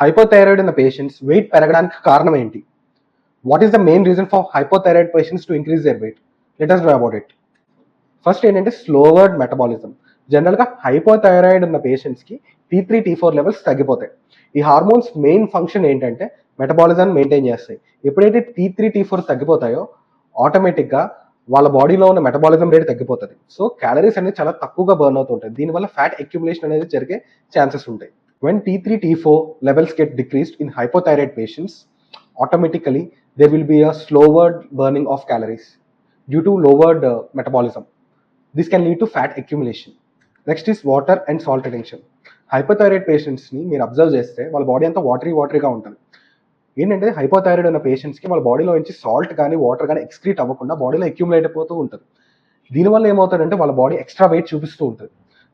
Hypothyroid ఉన్న patients wait పెరగడానికి కారణం ఏంటి? What is the main reason for hypothyroid patients to increase their weight let us know about it first ఏంటంటే స్లోవర్డ్ metabolism జనరల్గా hypothyroid ఉన్న పేషెంట్స్కి T three T four levels తగ్గిపోతాయి. ఈ హార్మోన్స్ మెయిన్ ఫంక్షన్ ఏంటంటే మెటబాలిజం మెయింటైన్ చేస్తాయి. ఎప్పుడైతే టీ త్రీ టీ ఫోర్ తగ్గిపోతాయో ఆటోమేటిక్గా వాళ్ళ బాడీలో ఉన్న మెటబాలిజం రేట్ తగ్గిపోతుంది. సో క్యాలరీస్ అనేది చాలా తక్కువగా బర్న్ అవుతుంటాయి. దీనివల్ల ఫ్యాట్ అక్యుములేషన్ అనేది జరిగే ఛాన్సెస్ ఉంటాయి. When T three T four levels get decreased in hypothyroid patients automatically there will be a slower burning of calories due to lowered uh, metabolism. This can lead to fat accumulation. Next is water and salt retention hypothyroid పేషెంట్స్ని మీరు observe చేస్తే వాళ్ళ body అంతా watery వాటరీగా ఉంటుంది ఏంటంటే hypothyroid ఉన్న పేషెంట్స్కి వాళ్ళ బాడీలో నుంచి సాల్ట్ కానీ వాటర్ కానీ ఎక్స్క్రీట్ అవ్వకుండా బాడీలో అక్యూములేట్ అయిపోతూ ఉంటుంది దీనివల్ల ఏమవుతుందంటే వాళ్ళ బాడీ ఎక్స్ట్రా వెయిట్ చూపిస్తూ ఉంటుంది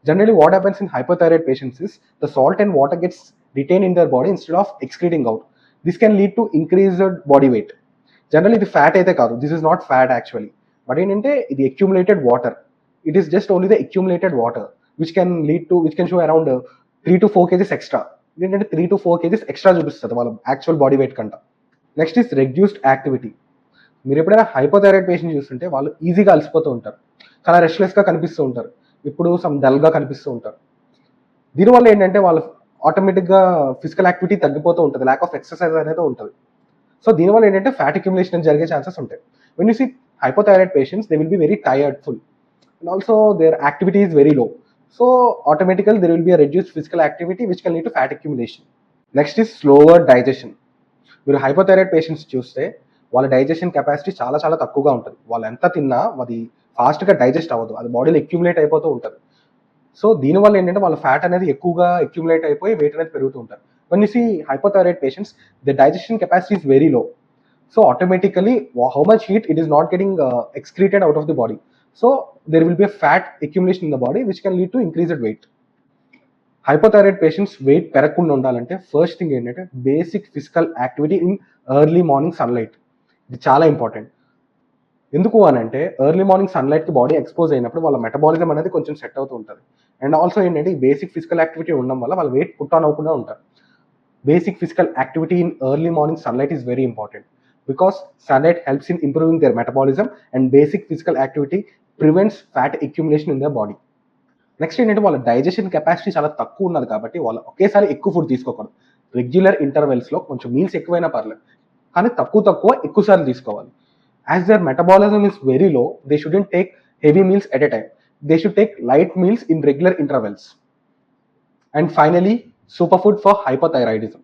generally what happens in hypothyroid patients is the salt and water gets retain in their body instead of excreting out this can lead to increased body weight general ఇది fat అయితే కాదు. This is not fat actually but ఏంటంటే ఇది accumulated water it is just only the accumulated water which can lead to which can show around three to four kgs extra ఏంటంటే three to four kgs extra చూపిస్తుంది వాళ్ళ actual body weight కంట. Next is reduced activity మీరు ఎప్పుడైనా hypothyroid patient చూస్తుంటే వాళ్ళు ఈజీగా అలసిపోతూ ఉంటారు. చాలా రెస్ట్లెస్గా కనిపిస్తూ ఉంటారు. ఇప్పుడు సమ్ డల్గా కనిపిస్తూ ఉంటారు. దీనివల్ల ఏంటంటే వాళ్ళు ఆటోమేటిక్గా ఫిజికల్ యాక్టివిటీ తగ్గిపోతూ ఉంటుంది. ల్యాక్ ఆఫ్ ఎక్సర్సైజ్ అనేది ఉంటుంది. సో దీనివల్ల ఏంటంటే ఫ్యాట్ అక్యుములేషన్ జరిగే ఛాన్సెస్ ఉంటాయి. When you see hypothyroid patients they will be very tired full and also their activity is very low so automatical there will be reduce physical activity which can lead to fat accumulation next is slower digestion మీరు hypothyroid patients చూస్తే వాళ్ళ digestion capacity చాలా చాలా తక్కువగా ఉంటుంది. వాళ్ళు ఎంత తిన్నా అది ఫాస్ట్గా డైజెస్ట్ అవ్వదు. అది బాడీలో అక్యుములేట్ అయిపోతూ ఉంటుంది. సో దీని వల్ల ఏంటంటే వాళ్ళ ఫ్యాట్ అనేది ఎక్కువగా అక్యుములేట్ అయిపోయి వెయిట్ అనేది పెరుగుతూ ఉంటారు కొన్ని see hypothyroid patients the digestion capacity is very low so automatically how much heat it is not getting excreted out of the body so there will be fat accumulation in the body which can lead to increase increased weight hypothyroid patients weight పెరగకుండా ఉండాలంటే first thing ఏంటంటే basic physical activity in early morning sunlight ఇది చాలా important ఎందుకు అని అంటే early morning సన్లైట్కి body expose అయినప్పుడు వాళ్ళ మెటబాలిజం అనేది కొంచెం సెట్ అవుతూ ఉంటుంది. అండ్ ఆల్సో ఏంటంటే ఈ బేసిక్ ఫిజికల్ యాక్టివిటీ ఉండడం వల్ల వాళ్ళ వెయిట్ పుట్ ఆన్ అవ్వకుండా ఉంటారు. Basic physical activity in early morning sunlight is very important because sunlight helps in improving their metabolism and basic physical activity prevents fat accumulation in the body next ఏంటంటే వాళ్ళ digestion capacity చాలా తక్కువ ఉన్నది కాబట్టి వాళ్ళు ఒకేసారి ఎక్కువ ఫుడ్ తీసుకోకూడదు. రెగ్యులర్ ఇంటర్వెల్స్లో కొంచెం మీల్స్ ఎక్కువైనా పర్లేదు. కానీ తక్కువ తక్కువ ఎక్కువ సార్లు తీసుకోవాలి. As their metabolism is very low they shouldn't take heavy meals at a time they should take light meals in regular intervals and finally super food for hypothyroidism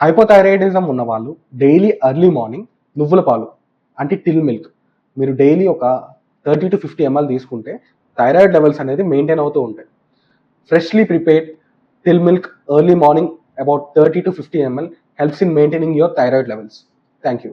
hypothyroidism ఉన్న వాళ్ళు డైలీ ఎర్లీ మార్నింగ్ నువ్వుల పాలు అంటే til milk మీరు daily ఒక thirty to fifty ML తీసుకుంటే thyroid levels అనేది maintain అవుతూ ఉంటాయి. Freshly prepared til milk early morning about thirty to fifty ML helps in maintaining your thyroid levels thank you